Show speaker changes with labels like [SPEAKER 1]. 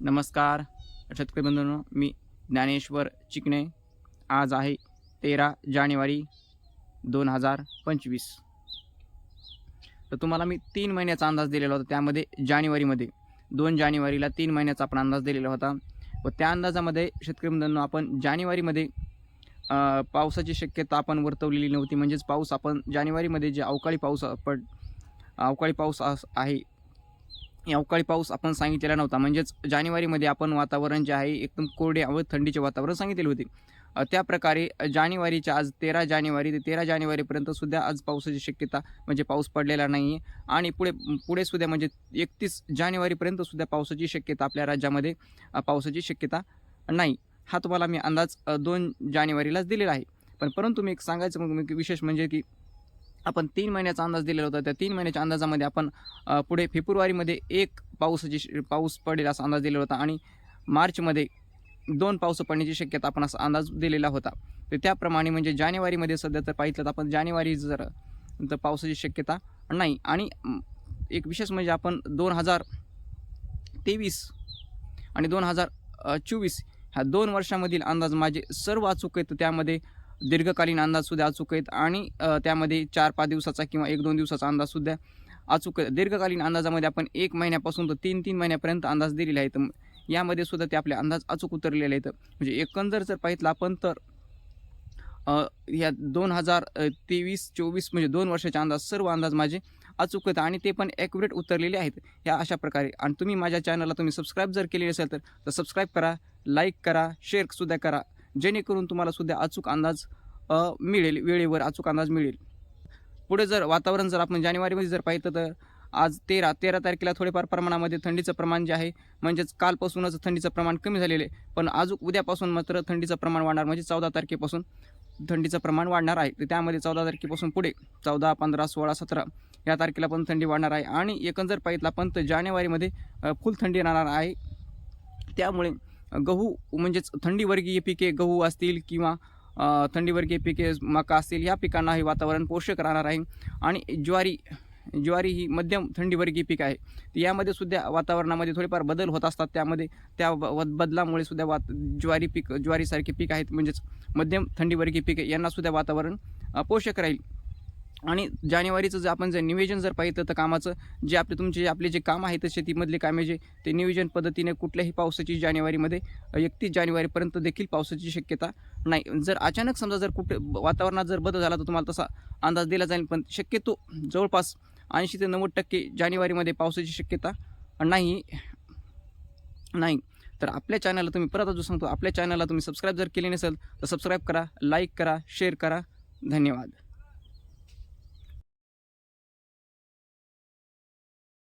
[SPEAKER 1] नमस्कार. शेतकरी बंधूंनो मी ज्ञानेश्वर चिकणे. आज आहे तेरा जानेवारी दोन हजार पंचवीस. तर तुम्हाला मी तीन महिन्याचा अंदाज दिलेला होता. त्यामध्ये जानेवारीमध्ये दोन जानेवारीला तीन महिन्याचा आपण अंदाज दिलेला होता. व त्या अंदाजामध्ये शेतकरी बंधूंनो आपण जानेवारीमध्ये पावसाची शक्यता आपण वर्तवलेली नव्हती. म्हणजेच पाऊस आपण जानेवारीमध्ये जे अवकाळी पाऊस पड अवकाळी पाऊस आहे अवकाळी पाऊस आपण सांगितलेला नव्हता. म्हणजेच जानेवारीमध्ये आपण वातावरण जे आहे एकदम कोरडे व थंडीचे वातावरण सांगितलेले होते. त्याप्रकारे जानेवारीच्या आज तेरा जानेवारी ते तेरा जानेवारीपर्यंत सुद्धा आज पावसाची शक्यता म्हणजे पाऊस पडलेला नाही आहे आणि पुढे पुढे सुद्धा म्हणजे एकतीस जानेवारीपर्यंत सुद्धा पावसाची शक्यता आपल्या राज्यामध्ये पावसाची शक्यता नाही. हा तुम्हाला मी अंदाज दोन जानेवारीलाच दिलेला आहे. पण परंतु मी एक सांगायचं मग मी विशेष म्हणजे की आपण तीन महिन्याचा अंदाज दिलेला होता. त्या तीन महिन्याच्या अंदाजामध्ये आपण पुढे फेब्रुवारीमध्ये एक पाऊसाची श- पाऊस पडेल असा अंदाज दिलेला होता आणि मार्चमध्ये दोन पाऊस पडण्याची शक्यता आपण असा अंदाज दिलेला होता. तर त्याप्रमाणे म्हणजे जानेवारीमध्ये सध्या तर पाहिलं तर आपण जानेवारी जर तर पावसाची शक्यता नाही. आणि एक विशेष म्हणजे आपण दोन हजार तेवीस आणि दोन हजार चोवीस ह्या दोन वर्षामधील अंदाज माझे सर्व अचूक आहेत. त्यामध्ये दीर्घकालीन अंदाजसुद्धा अचूक आहेत आणि त्यामध्ये चार पाच दिवसाचा किंवा एक दोन दिवसाचा अंदाजसुद्धा अचूक दीर्घकालीन अंदाजामध्ये आपण एक महिन्यापासून तर तीन तीन महिन्यापर्यंत अंदाज दिलेला आहेत यामध्ये सुद्धा ते आपले अंदाज अचूक उतरलेले आहेत. म्हणजे एकंदर जर पाहितला आपण तर ह्या या दोन हजार तेवीस चोवीस म्हणजे दोन वर्षाचे अंदाज सर्व अंदाज माझे अचूक आहेत आणि ते पण ॲक्युरेट उतरलेले आहेत. या अशा प्रकारे. आणि तुम्ही माझ्या चॅनलला तुम्ही सबस्क्राईब जर केलेले असेल तर तर सबस्क्राईब करा लाईक करा शेअरसुद्धा करा. जेणेकरून तुम्हाला सुद्धा अचूक अंदाज मिळेल वेळेवर अचूक अंदाज मिळेल. पुढे जर वातावरण जर आपण जानेवारीमध्ये जर पाहिलं तर आज तेरा तेरा तारखेला थोडेफार प्रमाणामध्ये थंडीचं प्रमाण जे आहे म्हणजेच कालपासूनच थंडीचं प्रमाण कमी झालेलं आहे. पण अजून उद्यापासून मात्र थंडीचं प्रमाण वाढणार म्हणजे चौदा तारखेपासून थंडीचं प्रमाण वाढणार आहे. तर त्यामध्ये चौदा तारखेपासून पुढे चौदा पंधरा सोळा सतरा या तारखेला पण थंडी वाढणार आहे. आणि एकंदर पाहितला पण तर जानेवारीमध्ये फुल थंडी राहणार आहे. त्यामुळे गहू म्हणजेच थंडीवर्गीय पिके गहू असतील किंवा थंडीवर्गीय पिके मका असतील ह्या पिकांना हे वातावरण पोषक राहणार आहे. आणि ज्वारी ज्वारी ही मध्यम थंडीवर्गीय पीक आहे. यामध्ये सुद्धा वातावरणामध्ये थोडेफार बदल होत असतात. त्यामध्ये त्या ब- बदलामुळे सुद्धा वात ज्वारी पीक ज्वारीसारखे पीक आहेत. म्हणजेच मध्यम थंडीवर्गीय पीक यांनासुद्धा यांना सुद्धा वातावरण पोषक राहील. आणि जानेवारीचं जर आपण जर नियोजन जर पाहिलं तर कामाचं जे आपले तुमचे जे आपले जे काम आहेत शेतीमधले कामे जे ते नियोजन पद्धतीने कुठल्याही पावसाची जानेवारीमध्ये एकतीस जानेवारीपर्यंत देखील पावसाची शक्यता नाही. जर अचानक समजा जर कुठे वातावरणात जर बदल झाला तर तुम्हाला तसा अंदाज दिला जाईल पण शक्यतो जवळपास ऐंशी ते नव्वद टक्के जानेवारीमध्ये पावसाची शक्यता नाही. नाही. तर आपल्या चॅनलला तुम्ही परत अजून सांगतो आपल्या चॅनलला तुम्ही सबस्क्राईब जर केले नसेल तर सबस्क्राईब करा लाईक करा शेअर करा. धन्यवाद.